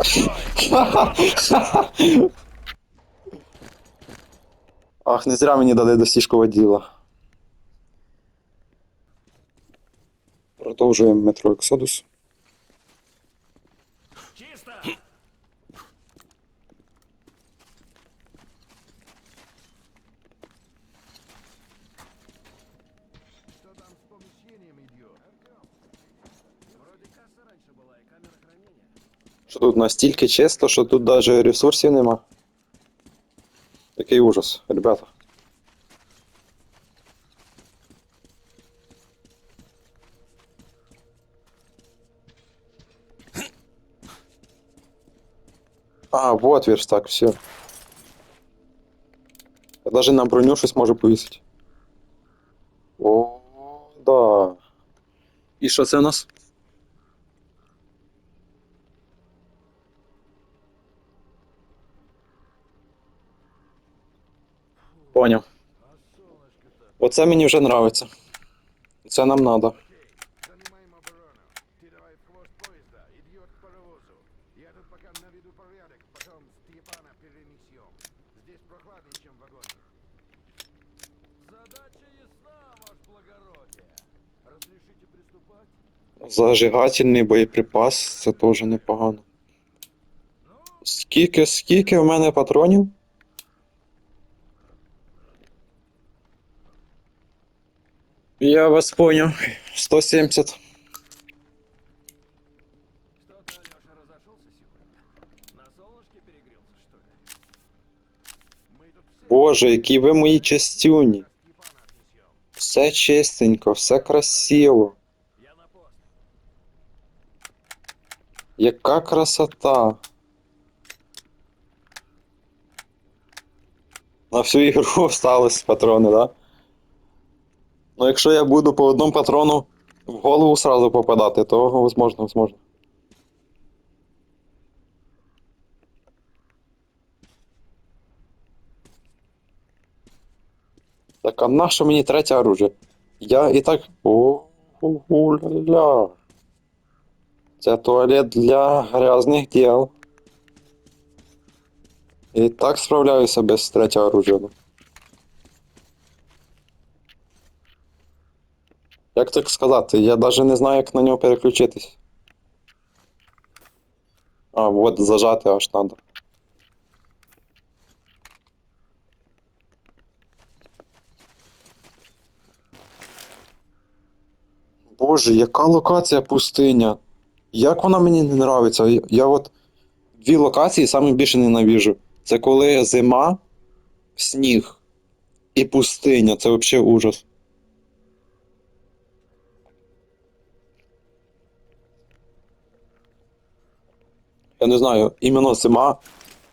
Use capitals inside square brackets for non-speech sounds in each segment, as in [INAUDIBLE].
[LAUGHS] Ах, не зря мені дали досіжку Діла. Продовжуємо метро Ексодус. Що тут настільки чисто, що тут навіть ресурсів нема. Який ужас, ребята. А, вот верстак, все. Я даже на броню щось можу повісити. О, да. І що це у нас? Оце мені вже нравиться. Це нам вагоне. Задача ясна, ваше благородие. Разрешите приступать? Зажигательний боєприпас, це теж непогано. Скільки, скільки в мене патронів? ли? Мы тут все Боже, які ви мої частюні. Степана отнесем. Все чистенько, все красиво. Я на пост. Яка красота. На всю ігру [LAUGHS] остались патрони, да? Ну, якщо я буду по одному патрону в голову сразу попадати, то возможно, возможно. Так, а нащо мені третє оружие? Я і так. О, ля Це туалет для грязних дел. І так справляюся без третього оружия. Як так сказати? Я навіть не знаю, як на нього переключитись. А, от зажати аж надо. Боже, яка локація пустиня? Як вона мені не нравиться? Я, от дві локації саме більше ненавіжу. Це коли зима, сніг і пустиня. Це взагалі ужас. Я не знаю, іменно зима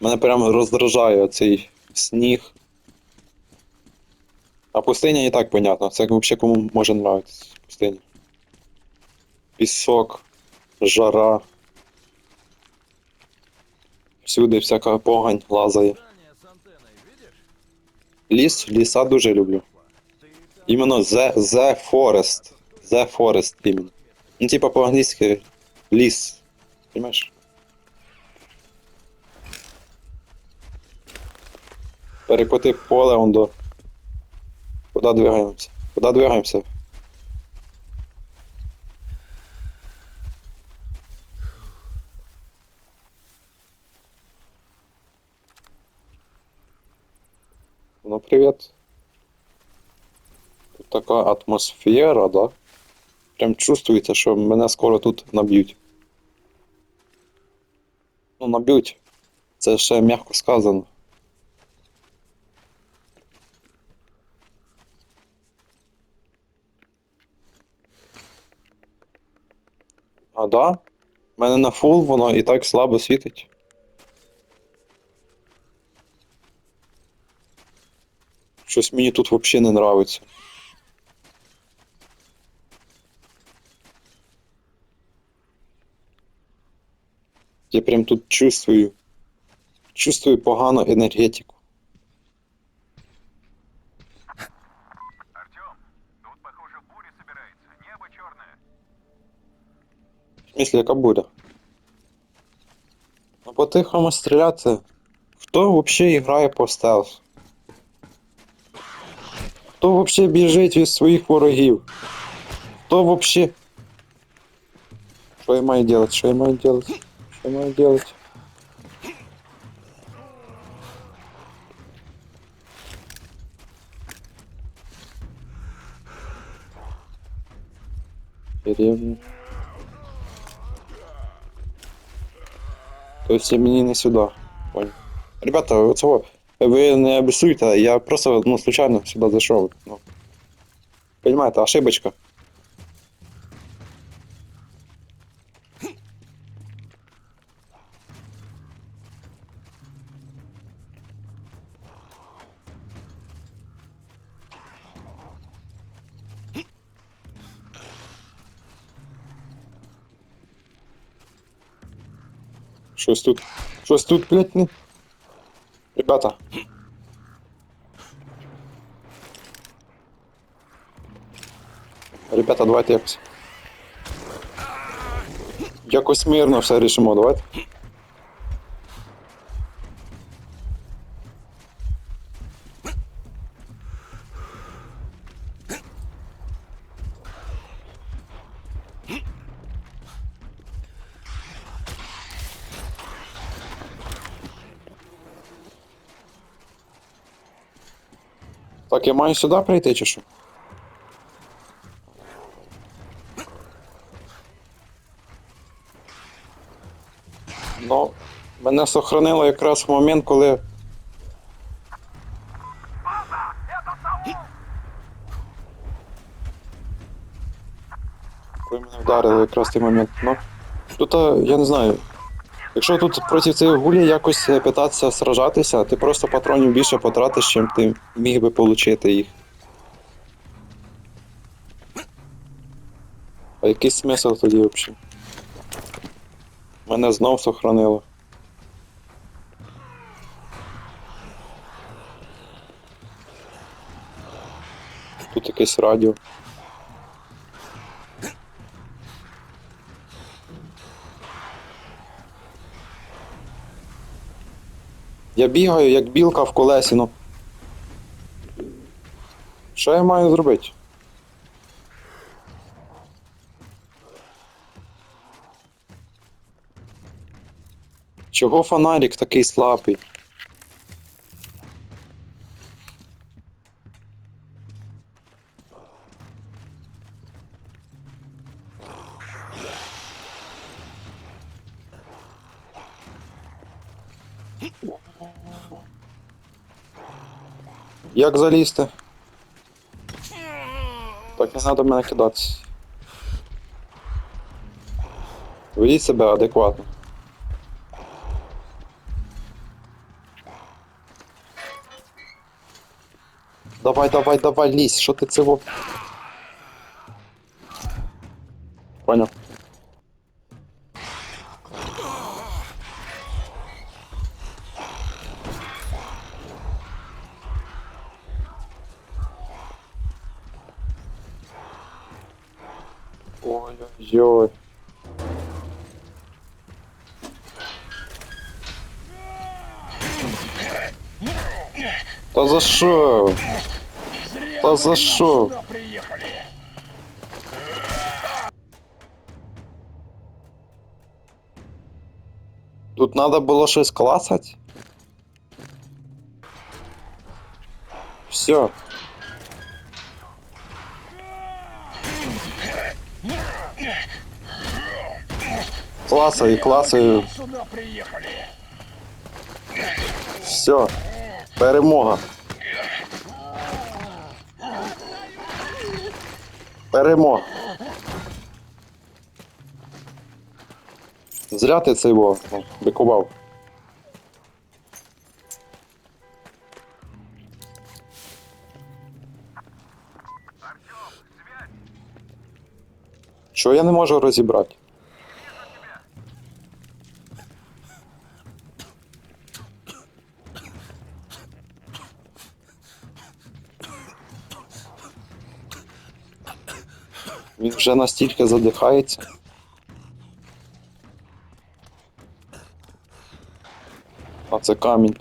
мене прямо роздражає цей сніг. А пустиня і так понятно. Це взагалі кому може нравитися пустиня. Пісок, жара. Всюди всяка погань лазає. Ліс, ліса дуже люблю. Іменно The, the Forest. The Forest іменно. Ну, типа по-англійськи ліс. Понимаєш? Перекоти поле он до. Куда двигаємося? Куда двигаємося? Ну, привет. Тут така атмосфера, да? Прям чувствується, що мене скоро тут наб'ють. Ну, наб'ють. Це ще м'яко сказано. А да? У мене на фул воно і так слабо світить. Щось мені тут взагалі не нравиться. Я прям тут чувствую. Чувствую погану енергетику. черное. В смысле, яка буря? по-тихому стріляти. Хто взагалі грає по стелс? Хто взагалі біжить від своїх ворогів? Хто взагалі. Що я маю делать? Що я маю делать? Що я маю делать? Деревню. То есть мені не сюди. Понял. Ребята, цього, ви не обісуйте, я просто ну, случайно сюди зайшов. Ну. Понимаете, ошибочка. Щось тут. Щось тут, блядь, не. Ребята. Ребята, давайте якось. Якось мирно все рішимо, давайте. Так, я маю сюди прийти чи що? Ну, мене сохранило якраз в момент, коли. Коли мене вдарили якраз той момент. Ну, тут, я не знаю. Якщо тут проти цих гулі якось е, питатися сражатися, ти просто патронів більше потратиш, чим ти міг би отримати їх. А який смисл тоді взагалі? Мене знов сохранило. Тут якесь радіо. Я бігаю, як білка в колесі, ну. Що я маю зробити? Чого фонарик такий слабий? Як залізти? Так не треба мене кидатися. Ведіть себе адекватно. Давай, давай, давай, лізь, що ти цього? Понял. Та за що? Та за що? Тут надо було щось клацать? Все. Клацаю. Сюда приехали. Все. Перемога. Перемога. Зря ти цей во ну, бикував. Що я не можу розібрати? Він вже настільки задихається. А це камінь.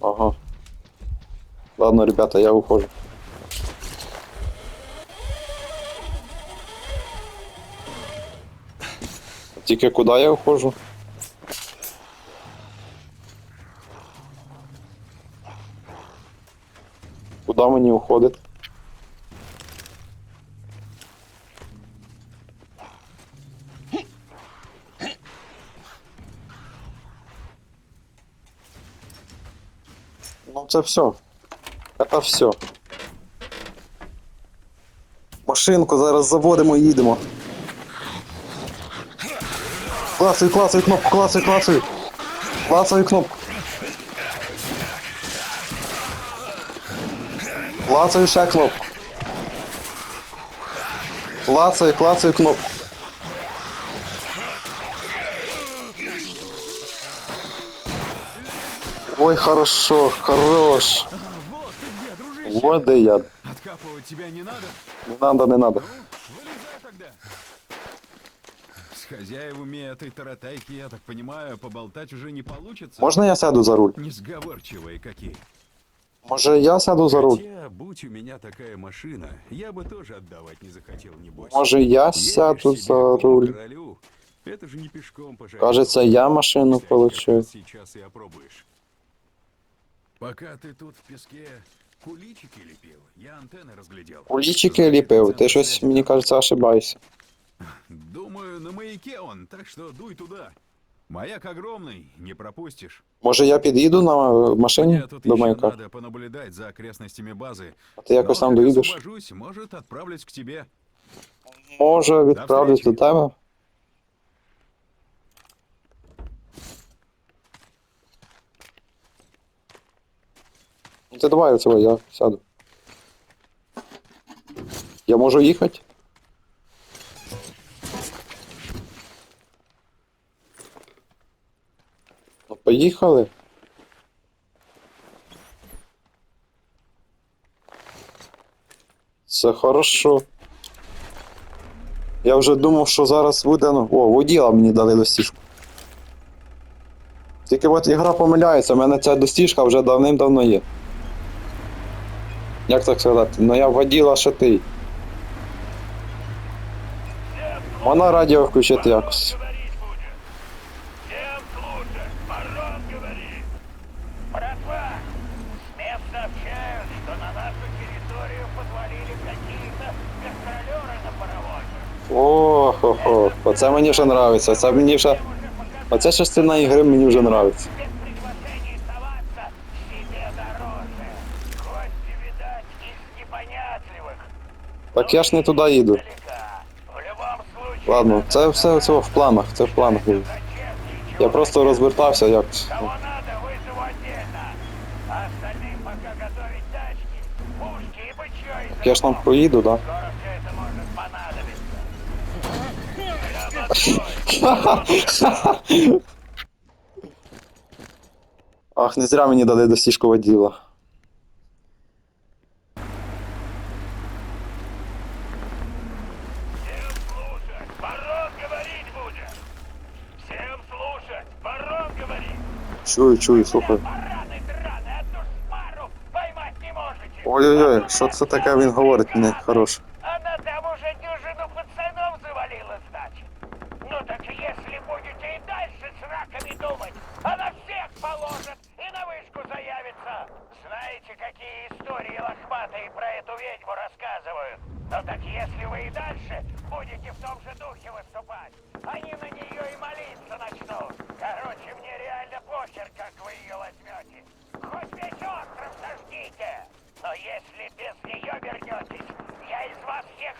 Ага. Ладно, ребята, я ухожу. Тільки куди я ухожу? Куди мені уходити? Ну це все. Це все. Машинку зараз заводимо і їдемо. Клацай, клацай кнопку, клацай, клацай. Клацай кнопку. Клацаю ще кнопку. Клацай, клацай кнопку. Ой, хорошо, хорош. Вот де я. Откапывать тебя не надо? Не надо, не надо. Вылезай тогда. С хозяевами этой таратайки, я так понимаю, поболтать уже не получится. Можна я сяду за руль? Несговорчивые какие. Може я сяду за руль? Хотя, будь у меня такая машина, я бы тоже отдавать не захотел, небось. Може я Едешь сяду себе за по руль? королю, это же не пешком пожалуйста. Кажется, я машину Взять как получу. раз Сейчас и опробуешь. Пока ты тут в песке куличики лепил, я антенны разглядел. Кулічики Значит, ліпив, центр ти щось, связи мені там. кажеться, ошибаєшся. Думаю, на маяке он, так что дуй туда. Маяк огромный, не пропустишь. Може я під'їду на е, машині Мне тут до еще маяка? надо понаблюдать за окрестностями базы. А ти якось там доїдеш? освобожусь, может, отправлюсь к тебе. Може відправлюсь до тебе? Ну ти давай я сяду. Я можу їхати? Ну, поїхали. Це хорошо. Я вже думав, що зараз буде. Ну, о, воділа мені дали достіжку. Тільки от ігра помиляється, в мене ця достіжка вже давним-давно є. Як так сказати? Ну я воділа ще ти. Можна радіо включити якось. Оце мені вже нравиться. Це мені вже. Уже показали, Оця частина ігри мені вже нравиться. без приглашений соваться себе дороже. Гости, видать, из непонятливых. Так я ж не туди їду. Далека. В любом случае, Ладно, це все це в планах, це в планах. було. зачем ничего Я просто розвертався якось. Кого надо, вызову отдельно. А остальным пока готовить тачки, пушки и бычьё из Я ж там проїду, да? [LAUGHS] Ах, не зря мені дали достіжку воділа. Чую, чую, слухай. Ой-ой-ой, що це таке він говорить мені хороше. Она там уже дюжину пацанов завалила, значит. Ну так если будете и дальше с раками думать, она всех положит и на вышку заявится. Знаете, какие истории лохматые про эту ведьму рассказывают? Ну так если вы и дальше будете в том же духе выступать, они на нее и молиться начнут. Короче, мне реально похер, как вы ее возьмете. Хоть весь остров сожгите. Но если без нее вернетесь, я из вас всех?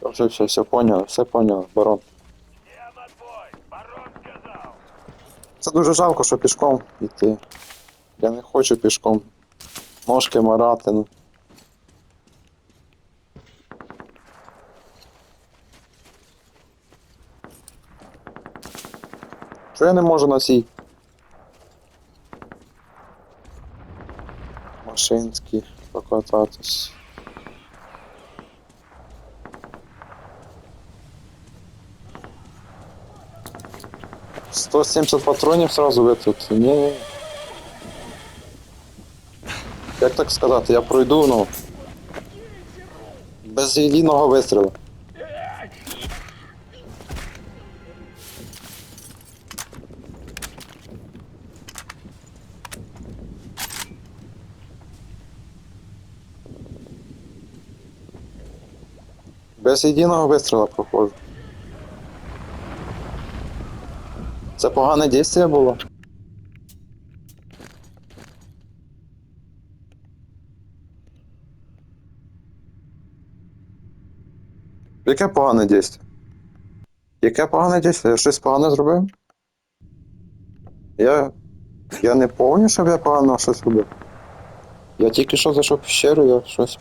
Все, все, все, все поняв, все поняв, барон. Це дуже жалко, що пішком йти. Я не хочу пішком. Ножки марати. Ну. Чого я не можу на цій? Машинській покататись. 170 патронів сразу витрат. Ні. Як так сказати, я пройду, ну. Без єдиного вистрілу. Без єдиного вистріла проходжу. Це погане дійство було. Яке погане дійство? Яке погане дійство? Я щось погане зробив? Я. Я не пам'ятаю, щоб я погано щось робив. Я тільки що зайшов в пещеру, я щось.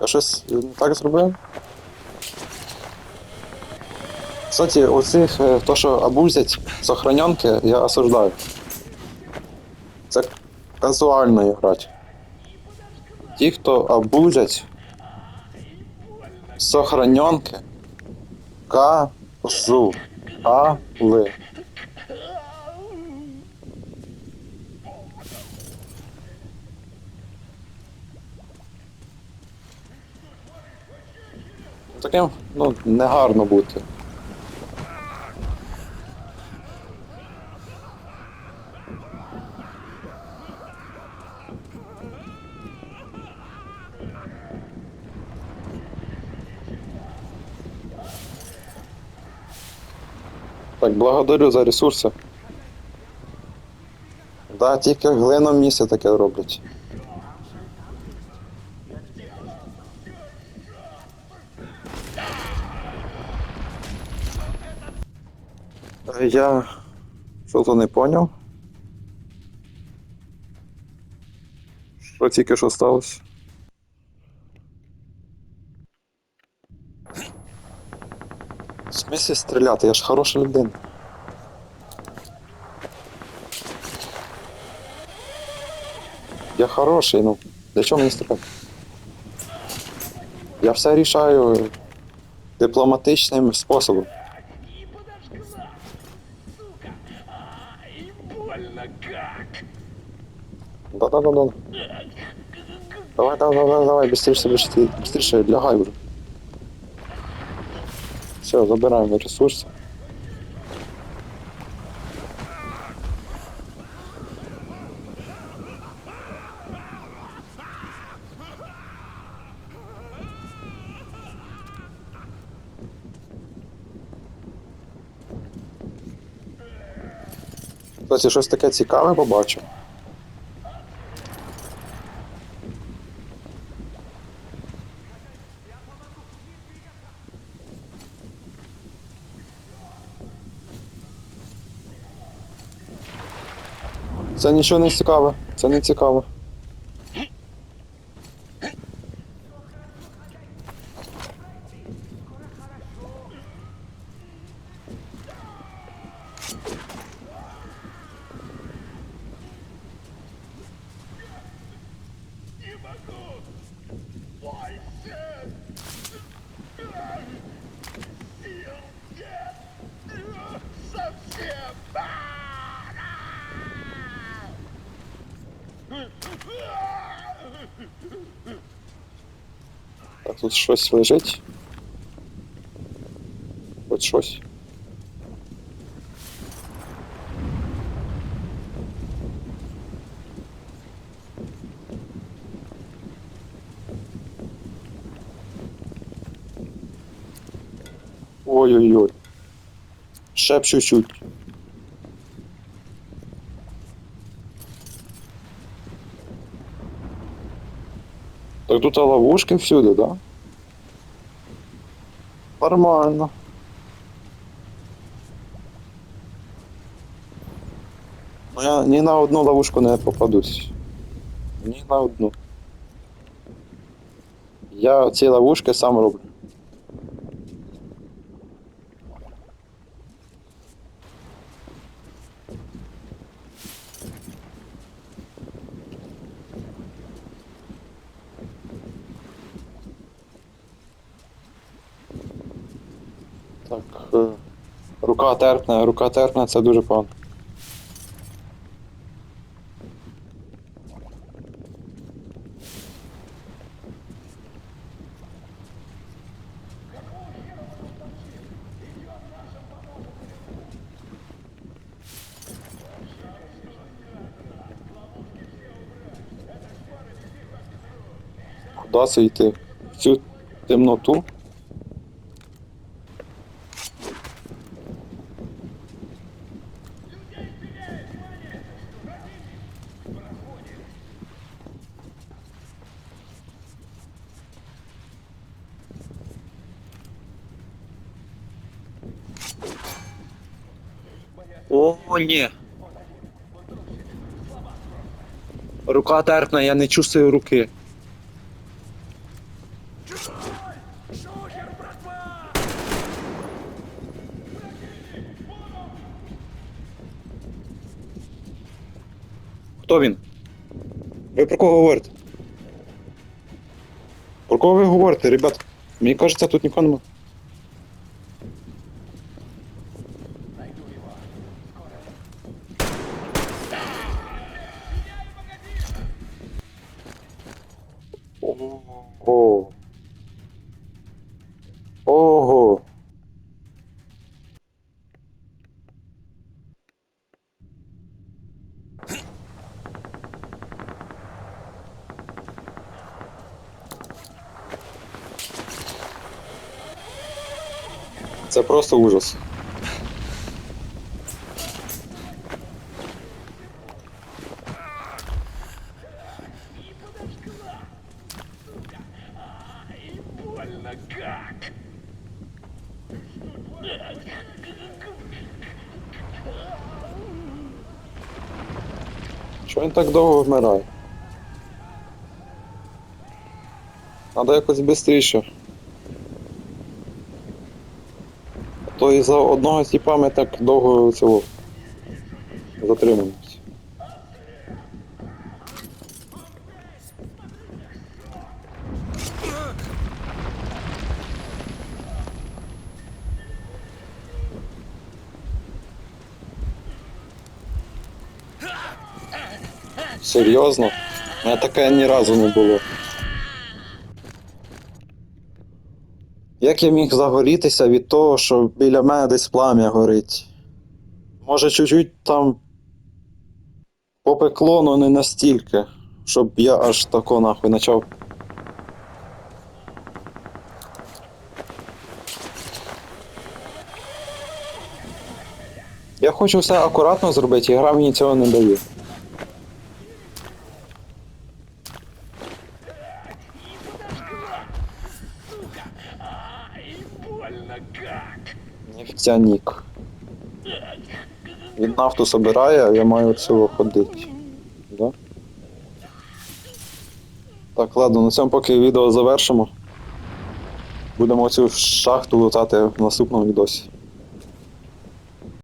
Я щось не так зробив. Кстати, оцих, е, то, що абузять сохраненки, я осуждаю. Це казуально грати. Ті, хто абузять сохраненки, казу, али. Таким, ну, негарно бути. Благодарю за ресурси. Да, тільки в глином місці таке роблять. Я що-то не поняв. Що тільки що сталося? В смислі стріляти, я ж хороша людина. Я хороший, ну. Для чого мені стріляти? Я все рішаю дипломатичним способом. Да-да-да-да. Давай, давай, давай, давай, быстрее, быстрее, быстрее, лягай уже. Все, забираем ресурсы. Кстати, щось таке цікаве побачив. Це нічого не цікаве. Це не цікаво. Тут щось лежить. Хоч щось. Ой-ой-ой. Ще чуть-чуть. Так тут ловушки всюди, да? Нормально. Ну я ні на одну ловушку не попадусь. Ні на одну. Я ці ловушки сам роблю. Так. е, Рука терпне, рука терпне, це дуже погано. Куди це йти? В цю темноту? О, ні. Рука терпна, я не чувствую руки. Хто він? Ви про кого говорите? Про кого ви говорите, ребят? Мені кажеться, тут нікого немає. Ого. Ого. Це просто ужас. Чого він так довго вмирає? Треба якось швидше. То і за одного типа ми так довго цього затримуємося. Серйозно? Мене таке ні разу не було. Як я міг загорітися від того, що біля мене десь плам'я горить? Може, чуть-чуть там попекло, але не настільки, щоб я аж тако нахуй почав. Я хочу все акуратно зробити, і гра мені цього не дає. Нефтяник. Він нафту собирає, а я маю цього ходити. Да? Так, ладно, на цьому поки відео завершимо. Будемо цю шахту лутати в наступному відосі.